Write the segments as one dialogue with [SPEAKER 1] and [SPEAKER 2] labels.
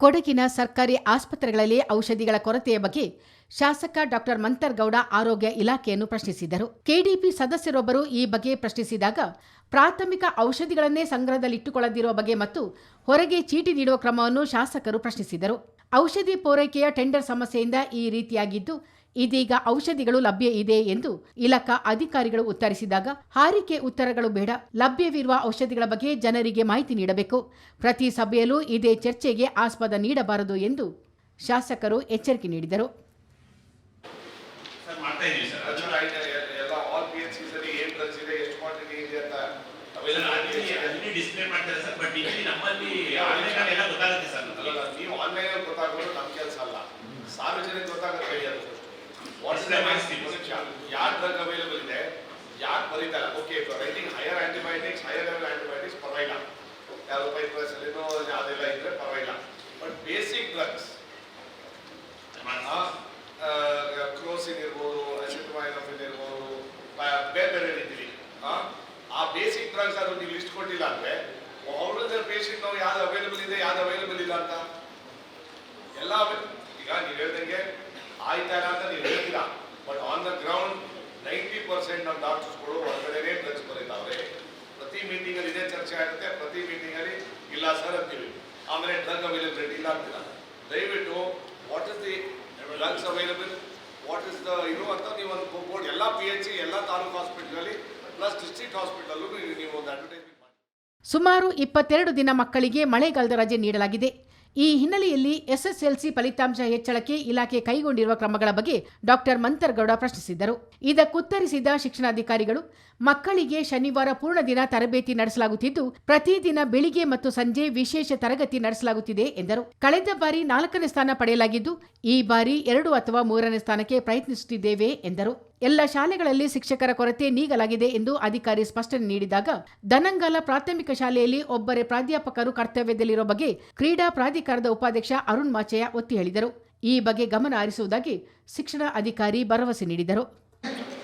[SPEAKER 1] ಕೊಡಗಿನ ಸರ್ಕಾರಿ ಆಸ್ಪತ್ರೆಗಳಲ್ಲಿ ಔಷಧಿಗಳ ಕೊರತೆಯ ಬಗ್ಗೆ ಶಾಸಕ ಡಾಕ್ಟರ್ ಮಂತರ್ಗೌಡ ಆರೋಗ್ಯ ಇಲಾಖೆಯನ್ನು ಪ್ರಶ್ನಿಸಿದರು. ಕೆಡಿಪಿ ಸದಸ್ಯರೊಬ್ಬರು ಈ ಬಗ್ಗೆ ಪ್ರಶ್ನಿಸಿದಾಗ, ಪ್ರಾಥಮಿಕ ಔಷಧಿಗಳನ್ನೇ ಸಂಗ್ರಹದಲ್ಲಿಟ್ಟುಕೊಳ್ಳದಿರುವ ಬಗ್ಗೆ ಮತ್ತು ಹೊರಗೆ ಚೀಟಿ ನೀಡುವ ಕ್ರಮವನ್ನು ಶಾಸಕರು ಪ್ರಶ್ನಿಸಿದರು. ಔಷಧಿ ಪೂರೈಕೆಯ ಟೆಂಡರ್ ಸಮಸ್ಯೆಯಿಂದ ಈ ರೀತಿಯಾಗಿದ್ದು ಇದೀಗ ಔಷಧಿಗಳು ಲಭ್ಯ ಇದೆ ಎಂದು ಇಲಾಖಾ ಅಧಿಕಾರಿಗಳು ಉತ್ತರಿಸಿದಾಗ ಹಾರಿಕೆ ಉತ್ತರಗಳು ಬೇಡ ಲಭ್ಯವಿರುವ ಔಷಧಿಗಳ ಬಗ್ಗೆ ಜನರಿಗೆ ಮಾಹಿತಿ ನೀಡಬೇಕು. ಪ್ರತಿ ಸಭೆಯಲ್ಲೂ ಇದೇ ಚರ್ಚೆಗೆ ಆಸ್ಪದ ನೀಡಬಾರದು ಎಂದು ಶಾಸಕರು ಎಚ್ಚರಿಕೆ ನೀಡಿದರು.
[SPEAKER 2] ಸಾರ್ವಜನಿಕ ಗೊತ್ತಾಗುತ್ತೆ ವಾಟ್ಸ್
[SPEAKER 3] Display ಮಾಡಿಸ್ತೀವಿ.
[SPEAKER 2] ಯಾರ್ ಡ್ರಗ್ ಅವೈಲೇಬಲ್ ಇದೆ ಯಾಕೆ ಬರೀತಾರ? Okay writing higher antibiotics higher level antibiotics ಪರವಾಗಿಲ್ಲ. ಯಾರು ಪೈಪ್ರಸಲಿನೋ ಯಾವುದೆಲ್ಲ ಇದ್ರೆ ಪರವಾಗಿಲ್ಲ. ಬಟ್ ಬೇಸಿಕ್ ಡ್ರಗ್ಸ್ ಕ್ರೋಸಿನ್ ಇರ್ಬೋದು ಅಸಿಟಮೈನಫಿನ್ ಇರ್ಬೋದು ಬೇರೆ ಬೇರೆ ರೀತಿಲಿ ಆ, ಬೇಸಿಕ್ ಡ್ರಗ್ಸ್ ಅದು ನೀವು ಲಿಸ್ಟ್ ಕೊಟ್ಟಿಲ್ಲ ಅಂದ್ರೆ ಅವ್ರದ್ದು ಪೇಷಂಟ್ ನಾವು ಯಾವ್ದು ಅವೈಲೇಬಲ್ ಇದೆ ಯಾವ್ದು ಅವೈಲೇಬಲ್ ಇಲ್ಲ ಅಂತ? ಎಲ್ಲ ಈಗ ನೀವು ಹೇಳ್ದಂಗೆ ಆಯ್ತಾ ಅಂತ ನೀವು ಹೇಳ್ತೀರಾ? But on the ground ninety percent ನಮ್ಮ ಡಾಕ್ಟರ್ಸ್ಗಳು ಹೊರಗಡೆನೇ ಡ್ರಗ್ಸ್ ಬರೀತಾವ್ರೆ. ಪ್ರತಿ ಮೀಟಿಂಗ್ ಅಲ್ಲಿ ಇದೇ ಚರ್ಚೆ ಆಗುತ್ತೆ, ಪ್ರತಿ ಮೀಟಿಂಗ್ ಅಲ್ಲಿ ಇಲ್ಲ ಸರ್ ಅಂತೀವಿ. ಆಮೇಲೆ ಡ್ರಗ್ ಅವೈಲಬಿಲಿಟಿ ಇಲ್ಲ ಅಂತೀರ? ದಯವಿಟ್ಟು what is the drugs available what is the ಇದು ಅಂತ ನೀವು ಒಂದು ಬೋರ್ಡ್ ಎಲ್ಲ ಪಿ ಎಚ್ ಸಿ ಎಲ್ಲ ತಾಲೂಕು ಹಾಸ್ಪಿಟ್ಲಲ್ಲಿ ಪ್ಲಸ್ ಡಿಸ್ಟ್ರಿಕ್ಟ್ ಹಾಸ್ಪಿಟಲ್ಲೂ ನೀವು ಒಂದು ಅಡ್ವರ್ಟೈಸ್ಮೆಂಟ್
[SPEAKER 1] ಸುಮಾರು ಇಪ್ಪತ್ತೆರಡು ದಿನ ಮಕ್ಕಳಿಗೆ ಮಳೆಗಾಲದ ರಜೆ ನೀಡಲಾಗಿದೆ. ಈ ಹಿನ್ನೆಲೆಯಲ್ಲಿ ಎಸ್ಎಸ್ಎಲ್ಸಿ ಫಲಿತಾಂಶ ಹೆಚ್ಚಳಕ್ಕೆ ಇಲಾಖೆ ಕೈಗೊಂಡಿರುವ ಕ್ರಮಗಳ ಬಗ್ಗೆ ಡಾಕ್ಟರ್ ಮಂತರ್ಗೌಡ ಪ್ರಶ್ನಿಸಿದ್ದರು. ಇದಕ್ಕುತ್ತರಿಸಿದ ಶಿಕ್ಷಣಾಧಿಕಾರಿಗಳು, ಮಕ್ಕಳಿಗೆ ಶನಿವಾರ ಪೂರ್ಣ ದಿನ ತರಬೇತಿ ನಡೆಸಲಾಗುತ್ತಿದ್ದು ಪ್ರತಿದಿನ ಬೆಳಿಗ್ಗೆ ಮತ್ತು ಸಂಜೆ ವಿಶೇಷ ತರಗತಿ ನಡೆಸಲಾಗುತ್ತಿದೆ ಎಂದರು. ಕಳೆದ ಬಾರಿ ನಾಲ್ಕನೇ ಸ್ಥಾನ ಪಡೆಯಲಾಗಿದ್ದು, ಈ ಬಾರಿ ಎರಡು ಅಥವಾ ಮೂರನೇ ಸ್ಥಾನಕ್ಕೆ ಪ್ರಯತ್ನಿಸುತ್ತಿದ್ದೇವೆ ಎಂದರು. ಎಲ್ಲ ಶಾಲೆಗಳಲ್ಲಿ ಶಿಕ್ಷಕರ ಕೊರತೆ ನೀಗಲಾಗಿದೆ ಎಂದು ಅಧಿಕಾರಿ ಸ್ಪಷ್ಟನೆ ನೀಡಿದಾಗ ದನಂಗಾಲ ಪ್ರಾಥಮಿಕ ಶಾಲೆಯಲ್ಲಿ ಒಬ್ಬರೇ ಪ್ರಾಧ್ಯಾಪಕರು ಕರ್ತವ್ಯದಲ್ಲಿರುವ ಬಗ್ಗೆ ಕ್ರೀಡಾ ಪ್ರಾಧಿಕಾರದ ಉಪಾಧ್ಯಕ್ಷ ಅರುಣ್ ಮಾಚಯ್ಯ ಒತ್ತಿ ಹೇಳಿದರು. ಈ ಬಗ್ಗೆ ಗಮನ ಹರಿಸುವುದಾಗಿ ಶಿಕ್ಷಣ ಅಧಿಕಾರಿ ಭರವಸೆ ನೀಡಿದರು.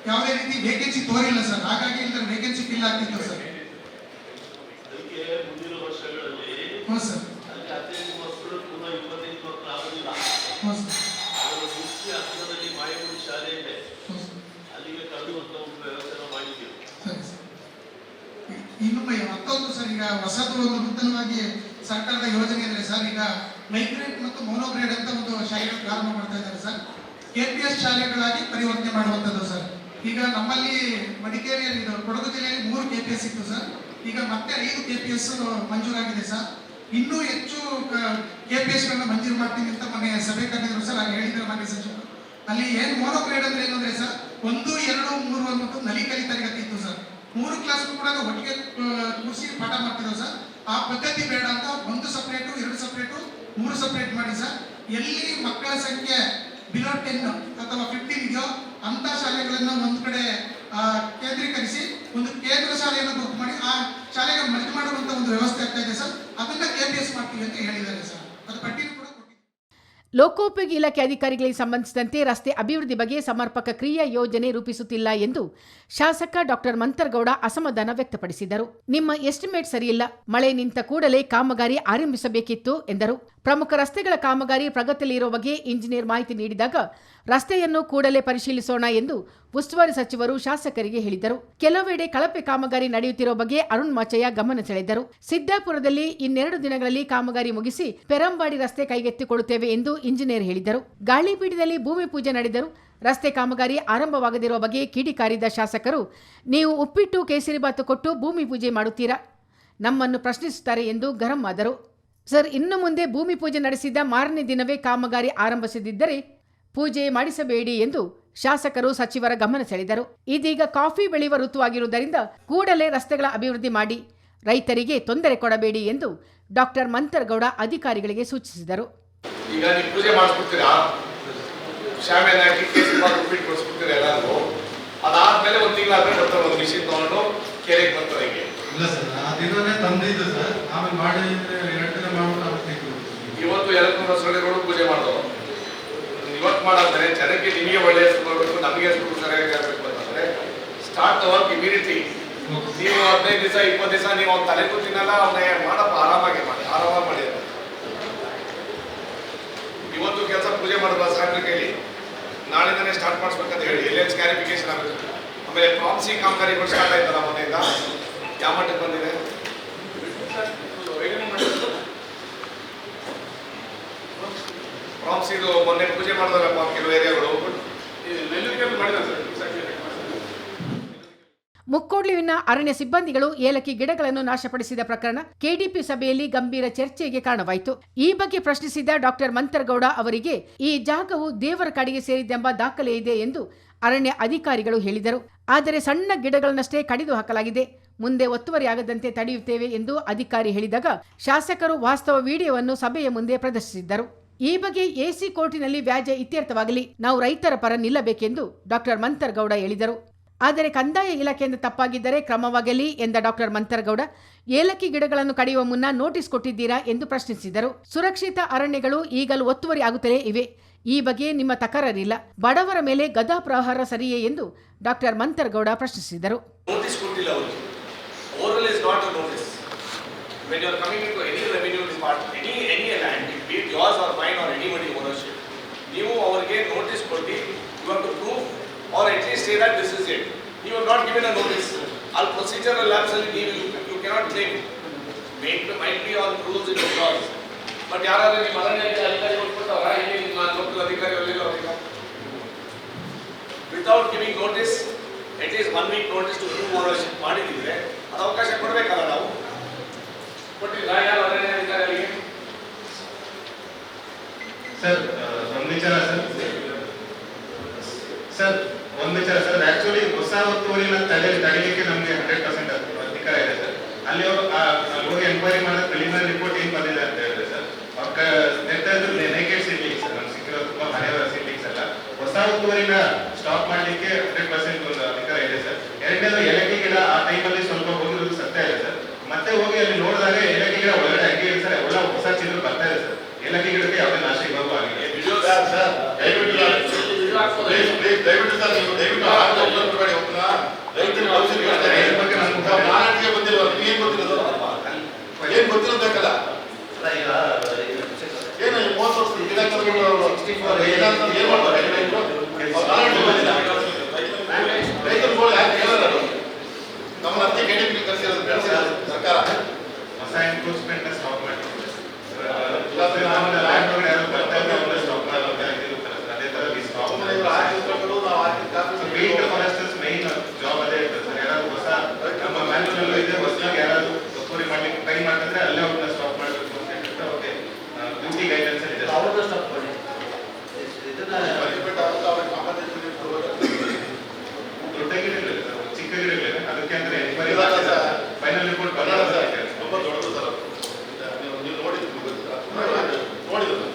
[SPEAKER 4] ಯಾವುದೇ ರೀತಿ ವೇಕೆನ್ಸಿ ತೋರಿಲ್ಲ ಸರ್. ಹಾಗಾಗಿ ಇಲ್ಲದ ವೇಕೆನ್ಸಿ ಫಿಲ್ ಆಗ್ತಿತ್ತು ಸರ್.
[SPEAKER 5] ಅದಕ್ಕೆ ಮುಂದಿನ ವರ್ಷಗಳಲ್ಲಿ
[SPEAKER 4] ಹ್ಞೂ ಸರ್.
[SPEAKER 5] ಅಲ್ಲಿ ಹದಿನೈದು ಮಕ್ಕಳು ಪುನಃ ಇಪ್ಪತ್ತೈದು
[SPEAKER 4] ಹ್ಞೂ ಸರ್
[SPEAKER 5] ಅದರ ಮುಖ್ಯ ಹತ್ತಿರದಲ್ಲಿ ಮಾಯಗುಡಿ ಶಾಲೆ ಇದೆ
[SPEAKER 4] ಹ್ಞೂ ಸರ್
[SPEAKER 5] ಅಲ್ಲಿಗೆ ಕರೆದುವಂತ ಒಂದು ವ್ಯವಸ್ಥೆ ನಾವು ಮಾಡಿದ್ದೀವಿ
[SPEAKER 4] ಸರಿ ಸರ್ ಇನ್ನು ಮ- ಮತ್ತೊಂದು ಸರ್ ಈಗ ಹೊಸದು ಒಂದು ನೂತನವಾಗಿ ಸರ್ಕಾರದ ಯೋಜನೆ ಅಂದರೆ ಸರ್, ಈಗ ಮೈಗ್ರೇಟ್ ಮತ್ತು ಮೋನೋಗ್ರೇಡ್ ಅಂತ ಒಂದು ಶಾಲೆಗಳು ಪ್ರಾರಂಭ ಮಾಡ್ತಾ ಇದ್ದಾರೆ ಸರ್. ಕೆ ಪಿ ಎಸ್ ಶಾಲೆಗಳಾಗಿ ಪರಿವರ್ತನೆ ಮಾಡುವಂಥದ್ದು ಸರ್. ಈಗ ನಮ್ಮಲ್ಲಿ ಮಡಿಕೇರಿಯಲ್ಲಿ ಕೊಡಗು ಜಿಲ್ಲೆಯಲ್ಲಿ ಮೂರು ಕೆ ಪಿ ಇತ್ತು ಸರ್. ಈಗ ಮತ್ತೆ ಐದು ಕೆ ಪಿ ಎಸ್ ಮಂಜೂರಾಗಿದೆ ಸರ್. ಇನ್ನೂ ಹೆಚ್ಚು ಕೆ ಪಿ ಎಸ್ಗಳನ್ನ ಮಂಜೂರು ಮಾಡ್ತೀನಿ ಅಂತ ಮೊನ್ನೆ ಸಭೆ ಕರೆದಿದ್ರು ಸರ್ ಅಲ್ಲಿ ಹೇಳಿದ್ರು ಮಾನ್ಯ ಸಚಿವರು. ಅಲ್ಲಿ ಏನು ಮೋನೋಗ್ರೇಡ್ ಅಂದ್ರೆ ಏನು ಅಂದ್ರೆ ಸರ್, ಒಂದು, ಎರಡು, ಮೂರು ಅನ್ನೋದು ಸರ್ ಮೂರು ಕ್ಲಾಸ್ ಕೂಡ ಒಟ್ಟಿಗೆ ಕೂರಿಸಿ ಪಾಠ ಮಾಡ್ತಿರೋ ಸರ್. ಆ ಪದ್ಧತಿ ಬೇಡ ಅಂತ ಒಂದು ಸಪ್ರೇಟು ಎರಡು ಸಪ್ರೇಟು ಮೂರು ಸಪ್ರೇಟ್ ಮಾಡಿ ಸರ್. ಎಲ್ಲಿ ಮಕ್ಕಳ ಸಂಖ್ಯೆ ಬಿಲೋ ಟೆನ್ ಅಥವಾ ಫಿಫ್ಟೀನ್ ಇದೆಯೋ ಅಂತ ಶಾಲೆಗಳನ್ನು ಒಂದು ಕಡೆ ಕೇಂದ್ರೀಕರಿಸಿ ಒಂದು ಕೇಂದ್ರ ಶಾಲೆಯನ್ನು ಗುರುತು ಮಾಡಿ, ಆ ಶಾಲೆಗೆ ಮರ್ಜಿ ಮಾಡುವಂತ ಒಂದು ವ್ಯವಸ್ಥೆ ಆಗ್ತಾ ಇದೆ ಸರ್. ಅದನ್ನ ಕೆ ಪಿ ಎಸ್ ಮಾಡ್ತೀವಿ ಅಂತ ಹೇಳಿದ್ದಾರೆ ಸರ್ ಅದು ಪಟ್ಟಿನೂ ಕೂಡ ಕೊಟ್ಟಿದ್ದೀವಿ
[SPEAKER 1] ಲೋಕೋಪಯೋಗಿ ಇಲಾಖೆ ಅಧಿಕಾರಿಗಳಿಗೆ ಸಂಬಂಧಿಸಿದಂತೆ ರಸ್ತೆ ಅಭಿವೃದ್ಧಿ ಬಗ್ಗೆ ಸಮರ್ಪಕ ಕ್ರಿಯಾ ಯೋಜನೆ ರೂಪಿಸುತ್ತಿಲ್ಲ ಎಂದು ಶಾಸಕ ಡಾಕ್ಟರ್ ಮಂತರ್ಗೌಡ ಅಸಮಾಧಾನ ವ್ಯಕ್ತಪಡಿಸಿದರು. ನಿಮ್ಮ ಎಸ್ಟಿಮೇಟ್ ಸರಿಯಿಲ್ಲ. ಮಳೆ ನಿಂತ ಕೂಡಲೇ ಕಾಮಗಾರಿ ಆರಂಭಿಸಬೇಕಿತ್ತು ಎಂದರು. ಪ್ರಮುಖ ರಸ್ತೆಗಳ ಕಾಮಗಾರಿ ಪ್ರಗತಿಯಲ್ಲಿರುವ ಬಗ್ಗೆ ಇಂಜಿನಿಯರ್ ಮಾಹಿತಿ ನೀಡಿದಾಗ ರಸ್ತೆಯನ್ನು ಕೂಡಲೇ ಪರಿಶೀಲಿಸೋಣ ಎಂದು ಉಸ್ತುವಾರಿ ಸಚಿವರು ಶಾಸಕರಿಗೆ ಹೇಳಿದರು. ಕೆಲವೆಡೆ ಕಳಪೆ ಕಾಮಗಾರಿ ನಡೆಯುತ್ತಿರುವ ಬಗ್ಗೆ ಅರುಣ್ ಮಾಚಯ್ಯ ಗಮನ ಸೆಳೆದರು. ಸಿದ್ದಾಪುರದಲ್ಲಿ ಇನ್ನೆರಡು ದಿನಗಳಲ್ಲಿ ಕಾಮಗಾರಿ ಮುಗಿಸಿ ಪೆರಂಬಾಡಿ ರಸ್ತೆ ಕೈಗೆತ್ತಿಕೊಳ್ಳುತ್ತೇವೆ ಎಂದು ಇಂಜಿನಿಯರ್ ಹೇಳಿದರು. ಗಾಳಿಬೀಡಿನಲ್ಲಿ ಭೂಮಿ ಪೂಜೆ ನಡೆದರು ರಸ್ತೆ ಕಾಮಗಾರಿ ಆರಂಭವಾಗದಿರುವ ಬಗ್ಗೆ ಕಿಡಿಕಾರಿದ ಶಾಸಕರು, ನೀವು ಉಪ್ಪಿಟ್ಟು ಕೇಸರಿಬಾತು ಕೊಟ್ಟು ಭೂಮಿ ಪೂಜೆ ಮಾಡುತ್ತೀರಾ? ನಮ್ಮನ್ನು ಪ್ರಶ್ನಿಸುತ್ತಾರೆ ಎಂದು ಗರಂ ಆದರು. ಸರ್, ಇನ್ನು ಮುಂದೆ ಭೂಮಿ ಪೂಜೆ ನಡೆಸಿದ ಮಾರನೇ ದಿನವೇ ಕಾಮಗಾರಿ ಆರಂಭಿಸದಿದ್ದರೆ ಪೂಜೆ ಮಾಡಿಸಬೇಡಿ ಎಂದು ಶಾಸಕರು ಸಚಿವರ ಗಮನ ಸೆಳೆದರು. ಇದೀಗ ಕಾಫಿ ಬೆಳೆಯುವ ಋತುವಾಗಿರುವುದರಿಂದ ಕೂಡಲೇ ರಸ್ತೆಗಳ ಅಭಿವೃದ್ಧಿ ಮಾಡಿ ರೈತರಿಗೆ ತೊಂದರೆ ಕೊಡಬೇಡಿ ಎಂದು ಡಾಕ್ಟರ್ ಮಂತರ್ಗೌಡ ಅಧಿಕಾರಿಗಳಿಗೆ ಸೂಚಿಸಿದರು.
[SPEAKER 2] ಈಗ ನೀವು ಪೂಜೆ ಮಾಡಿಸ್ಬಿಡ್ತೀರಾ? ಶಾಮಿಯಾನ ಹಾಕಿ ಕೇಸರಿ ಬಾತ್ ಉಪ್ಪಿಟ್ಟು ಕೊಡಿಸ್ಬಿಡ್ತೀರಾ ಎಲ್ಲರಿಗೂ? ಅದಾದ್ಮೇಲೆ ಒಂದು ತಿಂಗಳಾದ್ಮೇಲೆ ಬರ್ತಾರೆ ಒಂದು ಮಿಷಿನ್ ತಗೊಂಡು ಕೆರೆಗೆ ಬರ್ತಾರೆ ಹೀಗೆ.
[SPEAKER 6] ಇಲ್ಲ ಸರ್ ಆ ದಿನನೇ ತಂದಿದ್ದು ಸರ್. ಆಮೇಲೆ ಮಾಡಿ ಎರಡು ದಿನ ಮಾಡ್ಬಿಟ್ಟು
[SPEAKER 2] ಇವತ್ತು ಎರಡು ಸೊಳ್ಳೆಗಳು ಪೂಜೆ ಮಾಡೋದು. ಇವತ್ತು ಮಾಡೋದ್ರೆ ಜನಕ್ಕೆ ನಿಮಗೆ ಒಳ್ಳೆಯ ಬರಬೇಕು ನಮಗೆ ಹೆಸರು ಸರಿಯಾಗಿರಬೇಕು ಅಂತಂದ್ರೆ ಸ್ಟಾರ್ಟ್ ವರ್ಕ್ ಇಮಿಡಿಯಟ್ಲಿ ನೀವು ಹದಿನೈದು ದಿವಸ, ಇಪ್ಪತ್ತು ದಿವಸ ನೀವು ಅವ್ನ ತಲೆ ಕೂತಿನಲ್ಲ ಅವನೇ ಮಾಡಪ್ಪ? ಆರಾಮಾಗಿ ಮಾಡಿ ಆರಾಮಾಗಿ ಮಾಡಿ ಇವತ್ತು ಕೆಲಸ ಪೂಜೆ ಮಾಡಬಾರ ಸಾಕ್ರ ಕೇಳಿ. ನಾಳೆ ಸ್ಟಾರ್ಟ್ ಮಾಡಿಸ್ಬೇಕಂತ ಹೇಳಿ ಎಲ್ಲೆಲ್ಲಿ ಸ್ಕ್ಯಾರಿಫಿಕೇಶನ್ ಆಗುತ್ತೆ? ಆಮೇಲೆ ಪ್ರಾಮ್ಸಿ ಕಾಮಗಾರಿಗಳು ಸ್ಟಾರ್ಟ್ ಆಯ್ತಲ್ಲ ಮನೆಯಿಂದ ಯಾವ ಮಟ್ಟಕ್ಕೆ ಬಂದಿದೆ? ಪ್ರಾಮ್ಸಿದು ಮೊನ್ನೆ ಪೂಜೆ ಮಾಡಿದಾರಪ್ಪ ಕೆಲವು ಏರಿಯಾಗಳು.
[SPEAKER 1] ಮುಕ್ಕೋಡ್ಲುವಿನ ಅರಣ್ಯ ಸಿಬ್ಬಂದಿಗಳು ಏಲಕ್ಕಿ ಗಿಡಗಳನ್ನು ನಾಶಪಡಿಸಿದ ಪ್ರಕರಣ ಕೆಡಿಪಿ ಸಭೆಯಲ್ಲಿ ಗಂಭೀರ ಚರ್ಚೆಗೆ ಕಾರಣವಾಯಿತು. ಈ ಬಗ್ಗೆ ಪ್ರಶ್ನಿಸಿದ ಡಾಕ್ಟರ್ ಮಂತರಗೌಡ ಅವರಿಗೆ ಈ ಜಾಗವು ದೇವರ ಕಡೆಗೆ ಸೇರಿದ್ದೆಂಬ ದಾಖಲೆ ಇದೆ ಎಂದು ಅರಣ್ಯ ಅಧಿಕಾರಿಗಳು ಹೇಳಿದರು. ಆದರೆ ಸಣ್ಣ ಗಿಡಗಳನ್ನಷ್ಟೇ ಕಡಿದು ಹಾಕಲಾಗಿದೆ ಮುಂದೆ ಒತ್ತುವರಿಯಾಗದಂತೆ ತಡೆಯುತ್ತೇವೆ ಎಂದು ಅಧಿಕಾರಿ ಹೇಳಿದಾಗ ಶಾಸಕರು ವಾಸ್ತವ ವಿಡಿಯೋವನ್ನು ಸಭೆಯ ಮುಂದೆ ಪ್ರದರ್ಶಿಸಿದ್ದರು. ಈ ಬಗ್ಗೆ ಎಸಿ ಕೋರ್ಟಿನಲ್ಲಿ ವ್ಯಾಜ್ಯ ಇತ್ಯರ್ಥವಾಗಲಿ. ನಾವು ರೈತರ ಪರ ನಿಲ್ಲಬೇಕೆಂದು ಡಾಕ್ಟರ್ ಮಂತರ್ಗೌಡ ಹೇಳಿದರು. ಆದರೆ ಕಂದಾಯ ಇಲಾಖೆಯಿಂದ ತಪ್ಪಾಗಿದ್ದರೆ ಕ್ರಮವಾಗಲಿ ಎಂದ ಡಾಕ್ಟರ್ ಮಂತರಗೌಡ. ಏಲಕ್ಕಿ ಗಿಡಗಳನ್ನು ಕಡಿಯುವ ಮುನ್ನ ನೋಟಿಸ್ ಕೊಟ್ಟಿದ್ದೀರಾ ಎಂದು ಪ್ರಶ್ನಿಸಿದರು. ಸುರಕ್ಷಿತ ಅರಣ್ಯಗಳು ಈಗಲೂ ಒತ್ತುವರಿ ಆಗುತ್ತಲೇ ಇವೆ. ಈ ಬಗ್ಗೆ ನಿಮ್ಮ ತಕರಾರಿಲ್ಲ. ಬಡವರ ಮೇಲೆ ಗದಾ ಪ್ರಹಾರ ಸರಿಯೇ ಎಂದು ಡಾಕ್ಟರ್ ಮಂತರಗೌಡ ಪ್ರಶ್ನಿಸಿದರು
[SPEAKER 2] ನೋಟಿಸ್ ಕೊಟ್ಟಿಲ್ಲ ಅವರಿಗೆ oral is not a notice when you are coming to any revenue department any any land be it yours or mine or any body ownership ನೀವು ಅವರಿಗೆ ನೋಟಿಸ್ ಕೊಟ್ಟು you have to prove or at least say that this is it you have not given a notice ಅಲ್ಲಿ procedural lapse ಅಲ್ಲಿ ನೀವು you cannot claim make might be on rules in laws but ಯಾರಾದ್ರೂ ನಿಮ್ಮ ಅರಣ್ಯ ಅಧಿಕಾರಿ ಕೊಟ್ಬಿಟ್ಟವರ ಇಲ್ಲಿ ನಿಮ್ಮ local ಅಧಿಕಾರಿಗಳಿಲ್ಲ ಅವರಿಗೆ without giving notice at is one week notice to prove ownership ಮಾಡಿದ್ರೆ ಅದು ಅವಕಾಶ ಕೊಡಬೇಕಲ್ಲ ನಾವು ಕೊಟ್ಟಿಲ್ಲ ಯಾರು ಅರಣ್ಯ ಅಧಿಕಾರಿಗಳಿಗೆ
[SPEAKER 6] ಸರ್ ಒಂದು ವಿಚಾರ ಸರ್. ಸರ್, ಒಂದು ವಿಚಾರ ಸರ್. ಆಕ್ಚುಲಿ ಹೊಸ ಒತ್ತುವರಿನ ತಡೆ ತಡೆಯಲಿಕ್ಕೆ ನಮಗೆ ಹಂಡ್ರೆಡ್ ಪರ್ಸೆಂಟ್ ಅಧಿಕಾರ ಇದೆ ಸರ್. ಅಲ್ಲಿ ಅವರು ಅಲ್ಲಿ ಹೋಗಿ ಎಂಕ್ವೈರಿ ಮಾಡಿದ ಪ್ರಿಲಿಮಿನರಿ ರಿಪೋರ್ಟ್ ಏನು ಬಂದಿದೆ ಅಂತ ಹೇಳಿದ್ರೆ ಸರ್, ಅವ್ರ ಇದ್ರು ನೇಕೆಡ್ ಸಿಡ್ಲಿಂಗ್ಸ್ ಸರ್. ನಮ್ಗೆ ಸಿಕ್ಕಿರೋ ತುಂಬಾ ಹಳೆಯವರ ಸಿಗ್ಲಿಕ್ಕೆ ಸರ್ ಹೊಸ ಒತ್ತುವರಿನ ಸ್ಟಾಪ್ ಮಾಡ್ಲಿಕ್ಕೆ ಹಂಡ್ರೆಡ್ ಪರ್ಸೆಂಟ್ ಒಂದು ಅಧಿಕಾರ ಇದೆ ಸರ್. ಎರಡನೇದು ಏಲಕ್ಕಿ ಗಿಡ ಆ ಟೈಮಲ್ಲಿ ಸ್ವಲ್ಪ ಹೋಗಿರೋದು ಸತ್ಯ ಇದೆ ಸರ್. ಮತ್ತೆ ಹೋಗಿ ಅಲ್ಲಿ ನೋಡಿದಾಗ ಏಲಕ್ಕಿ ಗಿಡ ಒಳಗಡೆ ಸರ್. ಎಲ್ಲ ಹೊಸ ಚಿತ್ರ ಬರ್ತಾ ಇದೆ ಸರ್. ಏಲಕ್ಕಿ ಗಿಡಕ್ಕೆ ಯಾವುದೇ ನಾಶ ಇವಾಗ
[SPEAKER 7] ಸರ್ ಸರ್ ದಯವಿಟ್ಟು ಸರ್. ನೀವು ದಯವಿಟ್ಟು ಒಬ್ಬರು ಹೋಗ್ತಾ ರೈತರು ಭವಿಷ್ಯ
[SPEAKER 6] ಬಗ್ಗೆ.
[SPEAKER 7] ಮಾರಾಟಕ್ಕೆ ಬಂದಿಲ್ಲ ಏನ್ ಗೊತ್ತಿರೋದು? ಏನ್ ಗೊತ್ತಿರಬೇಕಲ್ಲ ಏನು ಮೂವತ್ತು ಕರ್ಕೊಂಡು ಏನಾದ್ರು ಏನ್ ಮಾಡ್ತಾರೆ? ಮಾರಾಟಕ್ಕೆ ಬಂದಿಲ್ಲ ರೈತರು ಗೋಳು ಯಾಕೆ ಕೇಳಲ್ಲ ಅದು? ನಮ್ಮ ಅತ್ತೆ ಕಳಿಸಿರೋದು ಬೆಳೆಸಿರೋದು ಸರ್ಕಾರ.
[SPEAKER 6] ಹೊಸ ಎನ್ಕ್ರೋಚ್ಮೆಂಟ್ ಸ್ಟಾಪ್ ಮಾಡಿ ಲ್ಯಾಂಡ್ ಒಳಗಡೆ ಯಾರು ಬರ್ತಾ ಇದ್ರೆ ಅವ್ರನ್ನ ಸ್ಟಾಪ್ ಮಾಡಲ್ಲ ಅಂತ ಇದಿರುತ್ತಲ್ಲ ಸರ್ ಅದೇ ತರ ಸ್ಟಾಪ್
[SPEAKER 7] ಸುಮ್ಮನೆ ಇವ್ರು ಹಾಕಿಸ್ಕೊಂಡು ನಾವು ಹಾಕಿದ copy
[SPEAKER 6] beat foresters main job ಅದೇ ಇರ್ತದೆ ಸರ್ ಯಾರಾದ್ರು ಹೊಸ ನಮ್ಮ ಮ್ಯಾನ್ಯಲ್ ಇದೆ ಹೊಸದಾಗಿ ಯಾರಾದ್ರು ಒತ್ತುವರಿ ಮಾಡ್ಲಿಕ್ಕೆ ಟ್ರೈ ಮಾಡಿದ್ರೆ ಅಲ್ಲೇ ಅವ್ರನ್ನ ಸ್ಟಾಪ್ ಮಾಡಬೇಕು ಅಂತ ಹೇಳ್ಬಿಟ್ಟು ಅವ್ರಿಗೆ ಡ್ಯೂಟಿ ಗೈಡೆನ್ಸ್ ಇದೆ
[SPEAKER 7] ಬರಿಬಿಟ್ಟು ಅವ್ರು ಅವ್ರಿಗೆ ಕಾಂಪನ್ಸೇಷನ್ ಕೊಡ್ಬೇಕು
[SPEAKER 6] ದೊಡ್ಡ ಗಿಡಗಳಿಲ್ಲ ಸರ್ ಚಿಕ್ಕ ಗಿಡಗಳಿದೆ ಅದಕ್ಕೆ ಅಂದ್ರೆ ಎನ್ಕ್ವೈರಿ
[SPEAKER 7] ಇಲ್ಲ ಸರ್.
[SPEAKER 6] ಫೈನಲ್ ರಿಪೋರ್ಟ್
[SPEAKER 7] ಕನ್ನಡ
[SPEAKER 6] ಬರೋದು
[SPEAKER 7] ಸರ್ ತುಂಬ ದೊಡ್ಡದು ಸರ್ ಅದು. ನೀವು ನೀವು ನೋಡಿದ್ದು ನೋಡಿದ್ರು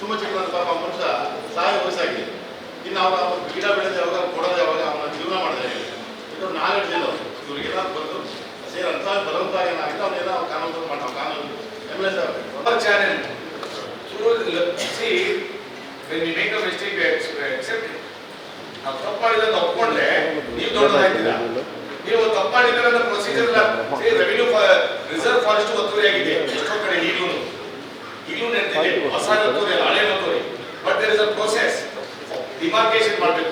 [SPEAKER 7] ತುಂಬ ಚಿಕ್ಕದಾದ ಪಾಪ ಮನುಷ್ಯ ಸಾಯ ವಯಸ್ಸಾಗಿದೆ ಇನ್ನು ಅವ್ರ ಅವ್ರ ಗಿಡ ಬೆಳೆದ ಯಾವಾಗ ಕೊಡೋದು ಯಾವಾಗ ಅವನ ಜೀವನ ಮಾಡಿದೆ ಇದು ನಾಲೆಡ್ಜ್ ಇಲ್ಲ ಅವ್ರು. ಇವ್ರಿಗೆ ಏನಾದ್ರು ಬಂದು ಸೇರಿ ಅಂತ ಬರೋಂತ ಏನಾಗಿತ್ತು ಅವ್ನು ಏನೋ ಕಾನೂನು ಮಾಡ್ತಾವ ಕಾನೂನು M L S
[SPEAKER 2] Our channel. So, see, when you make a mistake you it. ನಾವು ತಪ್ಪು ಮಾಡಿದ್ರೆ ಒಪ್ಕೊಂಡ್ರೆ ನೀವು ದೊಡ್ಡದಾಗ್ತೀರಾ? ನೀವು ತಪ್ಪು ಮಾಡಿದ್ರೆ ನಮ್ಮ ಪ್ರೊಸೀಜರ್ ರೆವಿನ್ಯೂ ರಿಸರ್ವ್ ಫಾರೆಸ್ಟ್ ಒತ್ತುವರಿ ಆಗಿದೆ. ಎಷ್ಟೋ ಕಡೆ ಈಗಲೂ. ಈಗಲೂ ನಡೆದಿದೆ ಹೊಸ ಒತ್ತುವರಿ ಹಳೆ ಒತ್ತುವರಿ. But there is a process demarcation ಮಾಡಬೇಕು.